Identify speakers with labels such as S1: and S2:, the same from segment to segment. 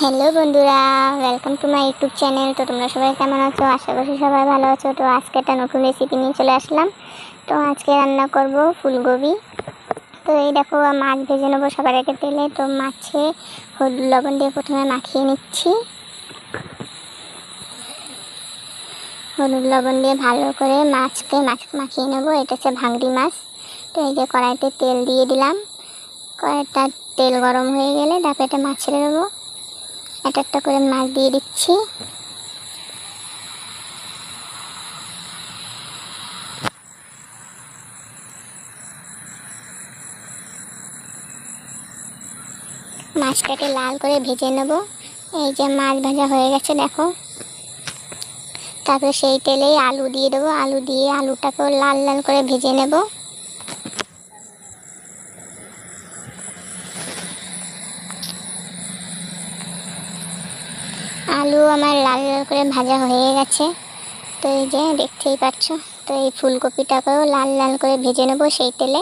S1: Hello বন্ধুরা welcome to my YouTube channel তো তোমরা সবাই কেমন আছো? আশা করছি সবাই ভালো আছো। তো আজকে একটা নতুন রেসিপি নিয়ে চলে আসলাম। তো আজকে রান্না করব ফুলকপি। তো এই দেখো, মাছ ভেজে নেব সবার আগে তেলে। তো মাছে হলুদ লবণ দিয়ে প্রথমে মাখিয়ে নিচ্ছি। হলুদ লবণ দিয়ে ভালো করে মাছকে মাছ মাখিয়ে নেব। এটা হচ্ছে ভাংড়ি মাছ। তো এই যে কড়াইতে তেল দিয়ে দিলাম। কড়াইটা তেল গরম হয়ে গেলে তারপরে এটা মাছ ছেড়ে দেবো একটা একটা করে মাছ দিয়ে দিচ্ছি। মাছটাকে লাল করে ভেজে নেব। এই যে মাছ ভাজা হয়ে গেছে, দেখো। তারপরে সেই তেলেই আলু দিয়ে দেবো। আলু দিয়ে আলুটাকেও লাল লাল করে ভেজে নেব। আলু আমার লাল লাল করে ভাজা হয়ে গেছে। তো এই যে দেখতেই পাচ্ছ, তো এই ফুলকপিটাকেও লাল লাল করে ভেজে নেব সেই তেলে।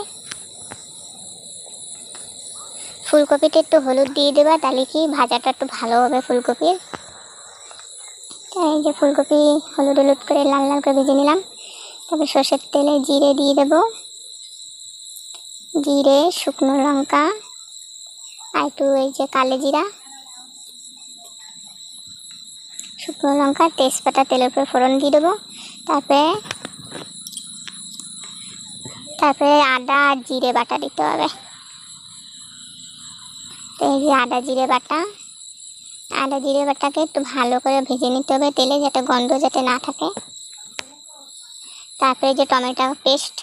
S1: ফুলকপিতে একটু হলুদ দিয়ে দেবা, তাহলে কি ভাজাটা একটু ভালো হবে ফুলকপির। এই যে ফুলকপি হলুদ হলুদ করে লাল লাল করে ভেজে নিলাম। তারপর সর্ষের তেলে জিরে দিয়ে দেব। জিরে, শুকনো লঙ্কা, আর একটু এই যে কালো জিরা। শুকনো লঙ্কা তেজপাতা তেলের উপরে ফোড়ন দিয়ে দেবো। তারপরে তারপরে আদা আর জিরে বাটা দিতে হবে। তো এই যে আদা, জিরে বাটা, আদা, জিরে বাটাকে একটু ভালো করে ভেজে নিতে হবে তেলে যাতে গন্ধ যাতে না থাকে। তারপরে যে টমেটো পেস্ট,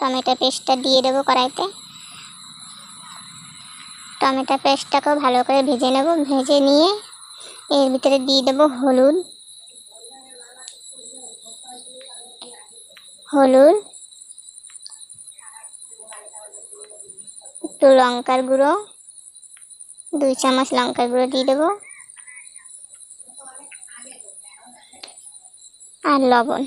S1: টমেটো পেস্টটা দিয়ে দেবো কড়াইতে। টমেটো পেস্টটাকেও ভালো করে ভেজে নেব। ভেজে নিয়ে এর ভিতরে দিয়ে দেবো হলুদ। হলুদ। একটু লঙ্কার গুঁড়ো। দুই চামচ লঙ্কার গুঁড়ো দিয়ে দেবো। আর লবণ।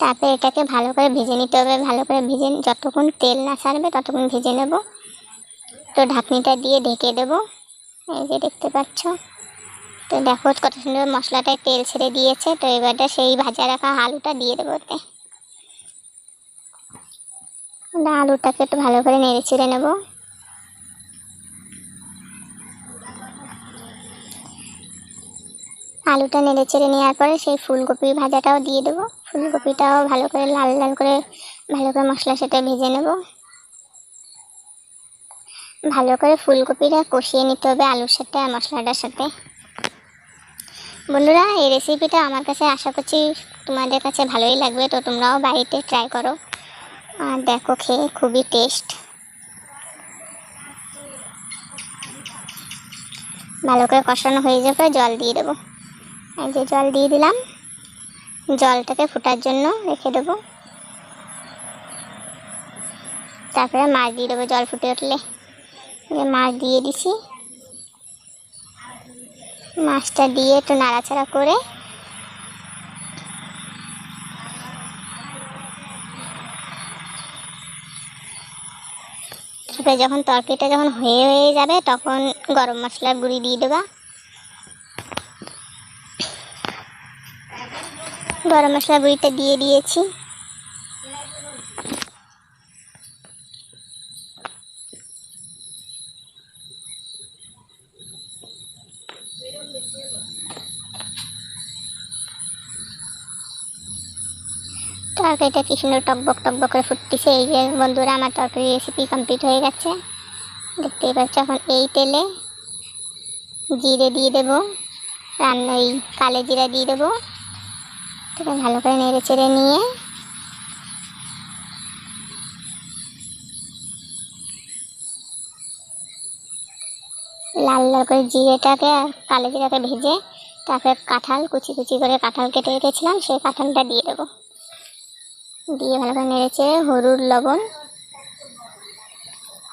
S1: তারপরে এটাকে ভালো করে ভেজে নিতে হবে। ভালো করে ভেজে যতক্ষণ তেল না ছাড়বে ততক্ষণ ভেজে নেব। তো ঢাকনিটা দিয়ে ঢেকে দেবো। এই যে দেখতে পাচ্ছ? তো দেখো কত সুন্দর মশলাটায় তেল ছেড়ে দিয়েছে, তো এবারটা সেই ভাজা রাখা আলুটা দিয়ে দেবো ওতে। আলুটাকে একটু ভালো করে নেড়ে ছেড়ে নেব। আলুটা নেড়ে চেড়ে নেওয়ার পরে সেই ফুলকপি ভাজাটাও দিয়ে দেবো। ফুলকপিটাও ভালো করে লাল লাল করে ভালো করে মশলার সাথে ভেজে নেব। ভালো করে ফুলকপিটা কষিয়ে নিতে হবে আলুর সাথে আর মশলাটার সাথে। বন্ধুরা, এই রেসিপিটা আমার কাছে আশা করছি তোমাদের কাছে ভালোই লাগবে, তো তোমরাও বাড়িতে ট্রাই করো। আর দেখো খেয়ে খুবই টেস্ট ভালো করে কষানো হয়ে যাবে জল দিয়ে দেবো। এই যে জল দিয়ে দিলাম, জলটাকে ফোটার জন্য রেখে দেবো। তারপরে মাছ দিয়ে দেবো জল ফুটে উঠলে। যে মাছ দিয়ে দিছি। মাছটা দিয়ে একটু নাড়াচাড়া করে তারপরে যখন তরকারিটা যখন হয়ে হয়ে যাবে, তখন গরম মশলার গুঁড়ি দিয়ে দেবা। গরম মশলা গুঁড়িটা দিয়ে দিয়েছি। তরকারিটা কি সুন্দর টকবক টকবক করে ফুটতেছে। এই যে বন্ধুরা, আমার তরকারি রেসিপি কমপ্লিট হয়ে গেছে। দেখতেই পাচ্ছ এখন এই তেলে জিরে দিয়ে দেবো, রান্না এই কালো জিরা দিয়ে দেবো। ভালো করে নেড়ে চেড়ে নিয়ে লাল লাল করে জিরেটাকে আর কালো জিরাকে ভেজে তারপরে কাঁঠাল, কুচি কুচি করে কাঁঠাল কেটে রেখেছিলাম, সেই কাঁঠালটা দিয়ে দেবো। দিয়ে ভালো করে নেড়েছে হলুদ, লবণ,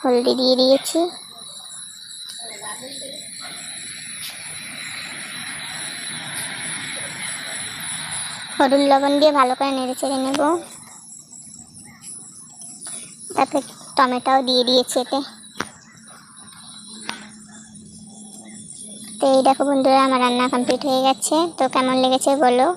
S1: হলদি দিয়ে দিয়েছি। হলুদ, লবণ দিয়ে ভালো করে নেড়ে চেড়ে নেব। তারপরে টমেটোও দিয়ে দিয়েছি এতে। তো এই দেখো বন্ধুরা আমার রান্না কমপ্লিট হয়ে গেছে। তো কেমন লেগেছে বলো?